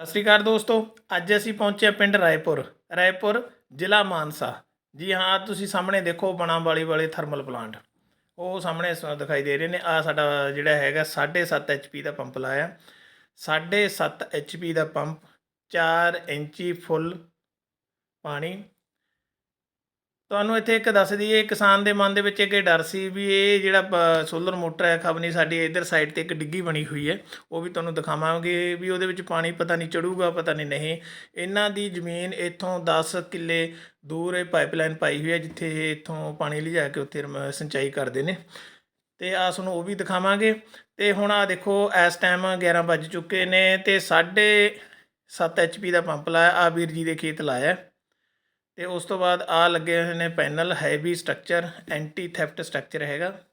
ਸਤਿ ਸ਼੍ਰੀ ਅਕਾਲ ਦੋਸਤੋ, ਅੱਜ ਅਸੀਂ ਪਹੁੰਚੇ ਹਾਂ ਪਿੰਡ ਰਾਏਪੁਰ ਰਾਏਪੁਰ ਜ਼ਿਲ੍ਹਾ ਮਾਨਸਾ। ਜੀ ਹਾਂ ਤੁਸੀਂ ਸਾਹਮਣੇ ਦੇਖੋ ਬਣਾ ਵਾਲੀ ਵਾਲੇ ਥਰਮਲ ਪਲਾਂਟ ਉਹ ਸਾਹਮਣੇ ਦਿਖਾਈ ਦੇ ਰਹੇ ਨੇ। ਆ ਸਾਡਾ ਜਿਹੜਾ ਹੈਗਾ 7.5 ਐਚਪੀ ਦਾ ਪੰਪ ਲਾਇਆ। 7.5 ਐਚਪੀ ਦਾ ਪੰਪ 4 ਇੰਚੀ ਫੁੱਲ ਪਾਣੀ ਤੁਹਾਨੂੰ ਇੱਥੇ ਇੱਕ ਦੱਸ ਦਈਏ, ਕਿਸਾਨ ਦੇ ਮਨ ਦੇ ਵਿੱਚ ਇੱਕ ਇਹ ਡਰ ਸੀ ਵੀ ਇਹ ਜਿਹੜਾ ਸੋਲਰ ਮੋਟਰ ਹੈ, ਖਬਨੀ ਸਾਡੀ ਇਧਰ ਸਾਈਡ ਤੇ ਇੱਕ ਡਿੱਗੀ ਬਣੀ ਹੋਈ ਹੈ। ਉਹ ਵੀ ਤੁਹਾਨੂੰ ਦਿਖਾਵਾਂਗੇ ਵੀ ਉਹਦੇ ਵਿੱਚ ਪਾਣੀ ਪਤਾ ਨਹੀਂ ਚੜੂਗਾ, ਪਤਾ ਨਹੀਂ ਨਹੀਂ। ਇਹਨਾਂ ਦੀ ਜ਼ਮੀਨ ਇੱਥੋਂ 10 ਕਿੱਲੇ ਦੂਰ ਇਹ ਪਾਈਪਲਾਈਨ ਪਾਈ ਹੋਈ ਹੈ, ਜਿੱਥੇ ਇਹ ਇੱਥੋਂ ਪਾਣੀ ਲਿਜਾ ਕੇ ਉੱਥੇ ਸਿੰਚਾਈ ਕਰਦੇ ਨੇ। ਤੇ ਆ ਤੁਹਾਨੂੰ ਉਹ ਵੀ ਦਿਖਾਵਾਂਗੇ। ਤੇ ਹੁਣ ਆ ਦੇਖੋ, ਇਸ ਟਾਈਮ 11 ਵੱਜ ਚੁੱਕੇ ਨੇ ਤੇ 7.5 ਐਚਪੀ ਦਾ ਪੰਪ ਲਾਇਆ ਆ ਵੀਰ ਜੀ ਦੇ ਖੇਤ ਲਾਇਆ। ਤੇ ਉਸ ਤੋਂ ਬਾਅਦ ਆ ਲੱਗੇ ਹੋਏ ਨੇ panel, heavy structure anti theft structure ਹੈਗਾ।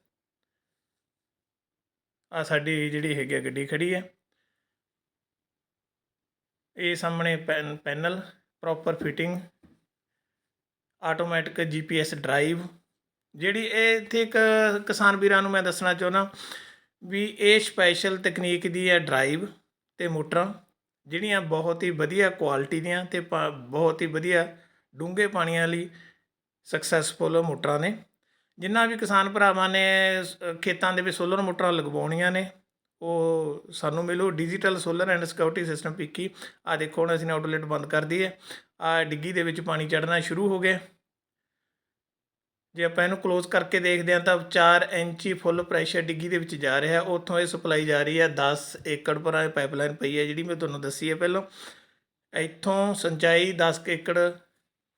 ਆ ਸਾਡੀ ਜਿਹੜੀ ਹੈਗੀ ਆ ਗੱਡੀ ਖੜੀ ਹੈ। ਇਹ ਸਾਹਮਣੇ PAN, panel, proper fitting, automatic GPS drive. ਜਿਹੜੀ ਇਹ ਇੱਥੇ ਇੱਕ ਕਿਸਾਨ ਵੀਰਾਂ ਨੂੰ ਮੈਂ ਦੱਸਣਾ ਚਾਹੁੰਦਾ ਵੀ ਇਹ ਸਪੈਸ਼ਲ ਤਕਨੀਕ ਦੀ ਹੈ ਡਰਾਈਵ ਤੇ ਮੋਟਰਾਂ, ਜਿਹੜੀਆਂ ਬਹੁਤ ਹੀ ਵਧੀਆ ਕੁਆਲਿਟੀ ਦੀਆਂ ਤੇ ਪ- ਬਹੁਤ ਹੀ ਵਧੀਆ ਡੂੰਘੇ ਪਾਣੀਆਂ ਲਈ ਸਕਸੈਸਫੁਲ ਮੋਟਰਾਂ ਨੇ। ਜਿਨ੍ਹਾਂ ਵੀ ਕਿਸਾਨ ਭਰਾਵਾਂ ਨੇ ਖੇਤਾਂ ਦੇ ਵਿੱਚ ਸੋਲਰ ਮੋਟਰਾਂ ਲਗਵਾਉਣੀਆਂ ਨੇ, ਉਹ ਸਾਨੂੰ ਮਿਲੋ। Digital solar and security system ਪਿੱਕੀ। ਆ ਦੇਖੋ, ਹੁਣ ਅਸੀਂ ਆਊਟਲੈਟ ਬੰਦ ਕਰ ਦਈਏ। ਆ ਡਿੱਗੀ ਦੇ ਵਿੱਚ ਪਾਣੀ ਚੜਨਾ ਸ਼ੁਰੂ ਹੋ ਗਿਆ। ਜੇ ਆਪਾਂ ਇਹਨੂੰ ਕਲੋਜ਼ ਕਰਕੇ ਦੇਖਦੇ ਹਾਂ ਤਾਂ 4 ਇੰਚੀ ਫੁੱਲ ਪ੍ਰੈਸ਼ਰ ਡਿੱਗੀ ਦੇ ਵਿੱਚ ਜਾ ਰਿਹਾ। ਉੱਥੋਂ ਇਹ ਸਪਲਾਈ ਜਾ ਰਹੀ ਹੈ। 10 ਏਕੜ ਪਰ ਇਹ ਪਾਈਪਲਾਈਨ ਪਈ ਹੈ, ਜਿਹੜੀ ਮੈਂ ਤੁਹਾਨੂੰ ਦੱਸੀ ਹੈ ਪਹਿਲਾਂ। ਇੱਥੋਂ ਸਿੰਚਾਈ 10 ਏਕੜ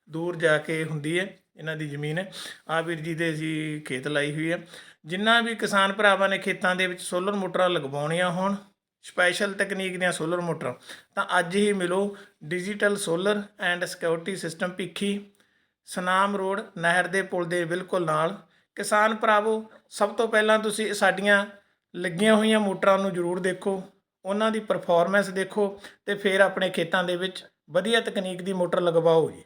ਦੂਰ ਜਾ ਕੇ ਹੁੰਦੀ ਹੈ, ਇਹਨਾਂ ਦੀ ਜ਼ਮੀਨ। ਹੈ ਆ ਵੀਰ ਜੀ ਦੇ ਅਸੀਂ ਖੇਤ ਲਾਈ ਹੋਈ ਹੈ। ਜਿੰਨਾ ਵੀ ਕਿਸਾਨ ਭਰਾਵਾਂ ਨੇ ਖੇਤਾਂ ਦੇ ਵਿੱਚ ਸੋਲਰ ਮੋਟਰਾਂ ਲਗਵਾਉਣੀਆਂ ਹੋਣ ਸਪੈਸ਼ਲ ਤਕਨੀਕ ਦੀਆਂ ਸੋਲਰ ਮੋਟਰਾਂ, ਤਾਂ ਅੱਜ ਹੀ ਮਿਲੋ digital solar and security system Bhikhi, Sunam road, ਨਹਿਰ ਦੇ ਪੁਲ ਦੇ ਬਿਲਕੁਲ ਨਾਲ। ਕਿਸਾਨ ਭਰਾਵੋ, ਸਭ ਤੋਂ ਪਹਿਲਾਂ ਤੁਸੀਂ ਸਾਡੀਆਂ ਲੱਗੀਆਂ ਹੋਈਆਂ ਮੋਟਰਾਂ ਨੂੰ ਜ਼ਰੂਰ ਦੇਖੋ, ਉਹਨਾਂ ਦੀ ਪਰਫਾਰਮੈਂਸ ਦੇਖੋ ਤੇ ਫਿਰ ਆਪਣੇ ਖੇਤਾਂ ਦੇ ਵਿੱਚ ਵਧੀਆ ਤਕਨੀਕ ਦੀ ਮੋਟਰ ਲਗਵਾਓ ਜੀ।